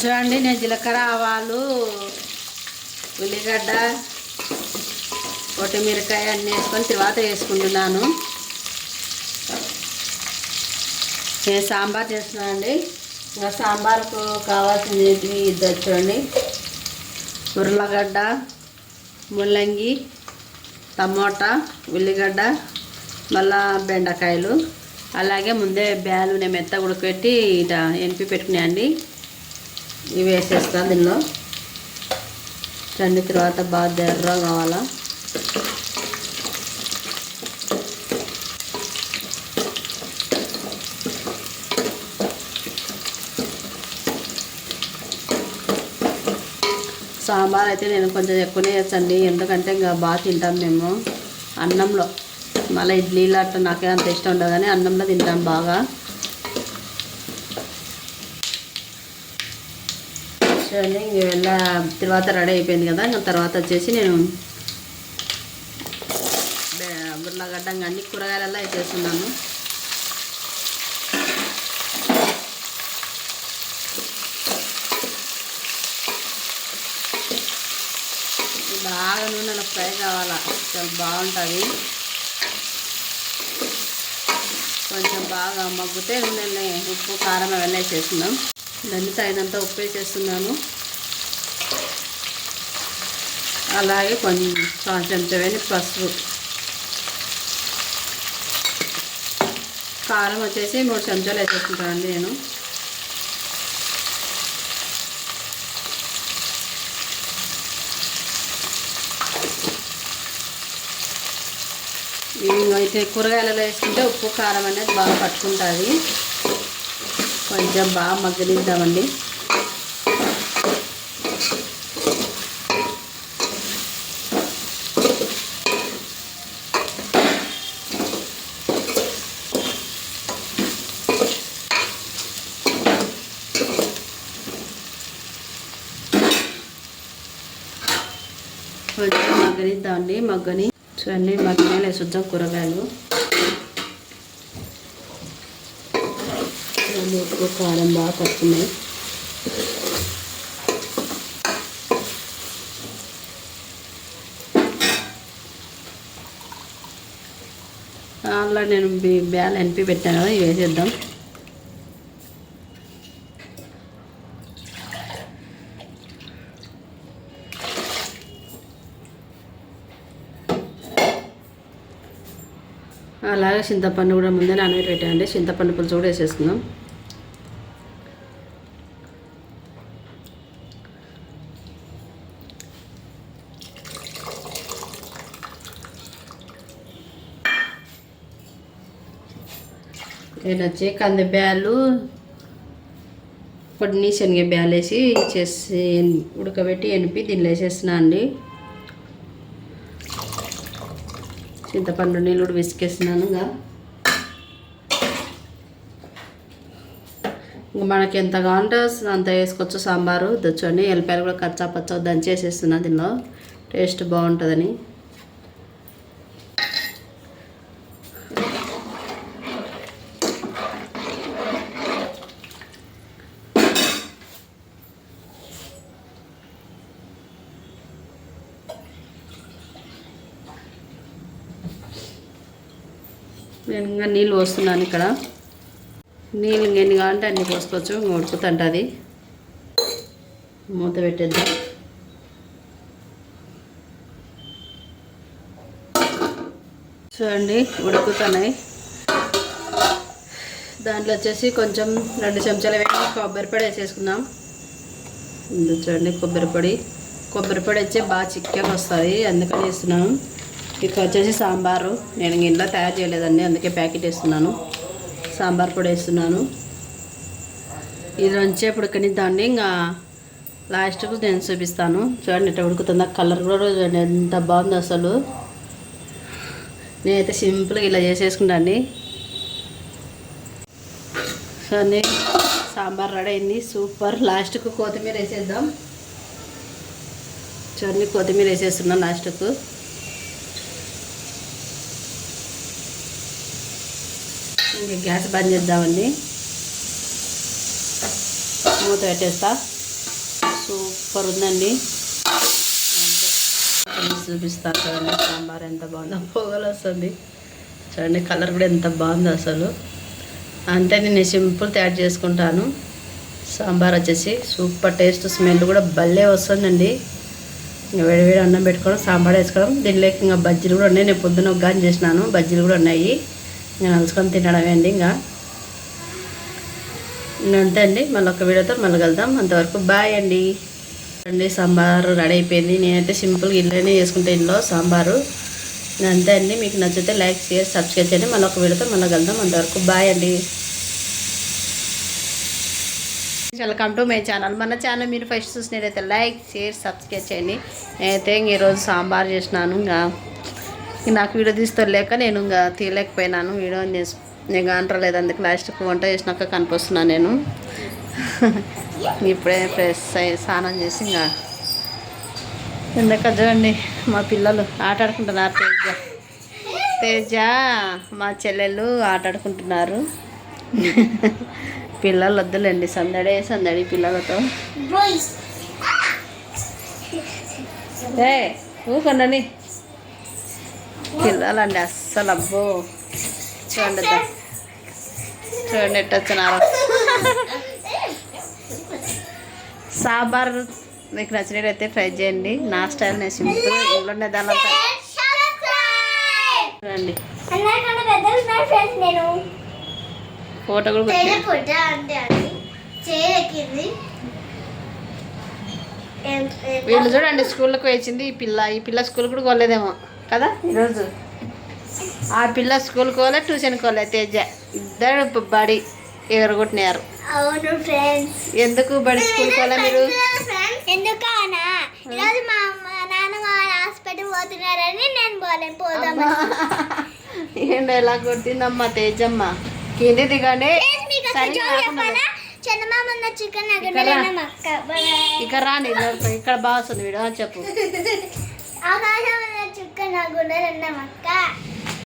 చూడండి నేను జీలకర్ర ఆవాలు ఉల్లిగడ్డ కొట్టిమిరకాయ అన్నీ వేసుకొని తర్వాత వేసుకుంటున్నాను. నేను సాంబార్ చేస్తున్నానండి ఇంకా సాంబార్కు కావాల్సినవి ఇద్దరు చూడండి. ఉర్లగడ్డ ముల్లంగి టమోటా ఉల్లిగడ్డ మళ్ళా బెండకాయలు. అలాగే ముందే బ్యాలు నేను మెత్త ఉడకపెట్టి ఇట ఎనిపి పెట్టుకున్నాయండి. ఇవి వేసేస్తా దీనిలో. చండి తర్వాత బాగా ఎర్ర కావాలా. సాంబార్ అయితే నేను కొంచెం ఎక్కువనే వేసండి ఎందుకంటే ఇంకా బాగా తింటాం మేము అన్నంలో. మళ్ళీ ఇడ్లీలు అట్లా నాకే అంత ఇష్టం ఉండదు కానీ అన్నంలో తింటాం బాగా. చూడండి ఇంక వెళ్ళ తర్వాత రెడీ అయిపోయింది కదా ఇంకా తర్వాత వచ్చేసి నేను ఉర్లగడ్డ అన్ని కూరగాయలలో వేసేస్తున్నాను. బాగా నూనెలో ఫ్రై కావాలా చాలా బాగుంటుంది. కొంచెం బాగా మగ్గితే నూనె ఉప్పు కారం అవన్నీ వేసేస్తున్నాం. దాన్ని తగినంత ఉప్పు వేసేస్తున్నాను. అలాగే కొంచెం చెంచవేని పసుపు. కారం వచ్చేసి మూడు చెంచాలు వేసేసుకుంటానండి నేను. అయితే కూరగాయలలో వేసుకుంటే ఉప్పు కారం అనేది బాగా పట్టుకుంటుంది. కొంచెం బాగా మగ్గనిద్దామండి. కొంచెం మగ్గనిద్దామండి మగ్గని. చూడండి మగ్గిన వేసుద్దాం కూరగాయలు. చూడండి ఉప్పు కారం బాగా పడుతున్నాయి అలా నేను బి- బ్యాల్ ఎనిపి పెట్టాను కదా ఇవి వేసేద్దాం. అలాగే చింతపండు కూడా ముందే నానబెట్టి పెట్టామండి చింతపండు పులుసు కూడా వేసేసుకుందాం. నేను వచ్చి కంది బ్యాలు కొన్ని శనగ బ్యాలు వేసి చేసి ఉడకబెట్టి ఎనిపి దీనిలో వేసేస్తున్నా అండి. చింతపండు నీళ్ళు కూడా విసికేస్తున్నాను ఇంకా. ఇంకా మనకి ఎంత కావాలంటే అంత వేసుకోవచ్చు సాంబారు తెచ్చండి ఎల్లిపాయలు కూడా కచ్చా పచ్చ దంచేసేస్తున్నా దీనిలో. టేస్ట్ బాగుంటుందని. నేను ఇంకా నీళ్ళు పోస్తున్నాను ఇక్కడ. నీళ్ళు ఇంకెన్ని కావాలంటే అన్ని పోసుకోవచ్చు ఇంక ఉడుకుతుంటుంది మూత పెట్టేద్దాం. చూడండి ఉడుకుతున్నాయి. దాంట్లో వచ్చేసి కొంచెం రెండు చెంచాలు వేసి కొబ్బరి పొడి వేసేసుకుందాం. చూడండి కొబ్బరి పొడి. కొబ్బరి పొడి వచ్చి బాగా చిక్కగా వస్తుంది అందుకని వేస్తున్నాను ఇక వచ్చేసి సాంబారు. నేను ఇంట్లో తయారు చేయలేదండి అందుకే ప్యాకెట్ వేస్తున్నాను. సాంబార్ పొడి వేస్తున్నాను. ఇది వచ్చేప్పుడు దాన్ని ఇంకా లాస్ట్కు నేను చూపిస్తాను. చూడండి ఇట్లా ఉడుకుతుందా కలర్ కూడా చూడండి ఎంత బాగుంది అసలు. నేనైతే సింపుల్గా ఇలా చేసేసుకుంటాను సో సాంబార్ రెడీ అయింది. సూపర్. లాస్ట్కు కొత్తిమీర వేసేద్దాం. చూడండి కొత్తిమీర వేసేస్తున్నాం లాస్ట్కు. ఇంకా గ్యాస్ బంద్ చేద్దామండి. మూత పెట్టేస్తా. సూపర్ ఉందండి. చూపిస్తాను చూడండి సాంబార్ ఎంత బాగుందో. పొగలు వస్తుంది. చూడండి కలర్ కూడా ఎంత బాగుందో అసలు. అంతే నేను సింపుల్ తయారు చేసుకుంటాను. సాంబార్ వచ్చేసి సూపర్ టేస్ట్ స్మెల్ కూడా భలే వస్తుందండి. ఇంకా వేడివేడి అన్నం పెట్టుకోవడం సాంబార్ వేసుకోవడం. దీనిలోకి ఇంకా బజ్జీలు కూడా ఉన్నాయి. నేను పొద్దున ఒక గాని చేసినాను. బజ్జీలు కూడా ఉన్నాయి. నేను నలుచుకొని తినడమే అండి ఇంకా. అంతే అండి మళ్ళీ ఒక వీడియోతో మళ్ళీ కలుద్దాం. అంతవరకు బాయ్ అండి. అండి సాంబారు రెడీ అయిపోయింది. నేనైతే సింపుల్గా ఇల్లునే చేసుకుంటే ఇంట్లో సాంబారు. అంతే అండి మీకు నచ్చితే లైక్ షేర్ సబ్స్క్రైబ్ చేయండి. మళ్ళీ ఒక వీడియోతో మళ్ళీ కలుద్దాం. అంతవరకు బాయ్ అండి. Welcome to my channel. మన ఛానల్ మీరు ఫస్ట్ చూసినట్టయితే లైక్ షేర్ సబ్స్క్రైబ్ చేయండి. నేనైతే ఈరోజు సాంబార్ చేసినాను ఇంకా. నాకు వీడియో తీసుకోలేక నేను ఇంకా తీయలేకపోయినాను. వీడియో చేసి నేను అంటలేదు అందుకు లాస్ట్కి వంట చేసినాక కనిపిస్తున్నాను నేను. ఇప్పుడే ఫ్రెష్ అయ్యి స్నానం చేసి ఇంకా ఇందాక చూడండి మా పిల్లలు ఆట ఆడుకుంటున్నారు తేజ. తేజ మా చెల్లెళ్ళు ఆట ఆడుకుంటున్నారు. పిల్లలు వద్దులేండి. సందడే సందడి పిల్లలతో. ఏ ఊకండి పిల్లలండి అస్సలు అబ్బో. చూడండి చూడండి ఎట్ట సాంబార్ మీకు నచ్చినట్టయితే ట్రై చేయండి. నా స్టైల్ నేను సింపుల్ ఇంట్లోనే దానిలో చూడండి. ఫోటో కూడా అంటే వీళ్ళు చూడండి స్కూల్కి వచ్చింది ఈ పిల్ల ఈ పిల్ల స్కూల్ కూడా కొలేదేమో కదా? ఈరోజు. ఆ పిల్ల స్కూల్కి పోలే ట్యూషన్కి పోలే తేజ? ఇద్దరు బడి ఎగరగొట్టినారు. అవును ఫ్రెండ్స్. ఎందుకు బడి స్కూల్కి పోలే మీరు? ఎందుకనా? ఈరోజు మా నాన్న మా హాస్పిటల్ పోతున్నారని నేను పోలేను పోదామని. ఏంటి ఎలా కొట్టిందమ్మా తేజమ్మ? కింది దిగండి ఇక్కడ రా. నగడలన్న మక్క ఇక్కడ బాగా వస్తుంది వీడియో చెప్పు. ఆకాశం ఉన్న చుక్క నగుండలన్న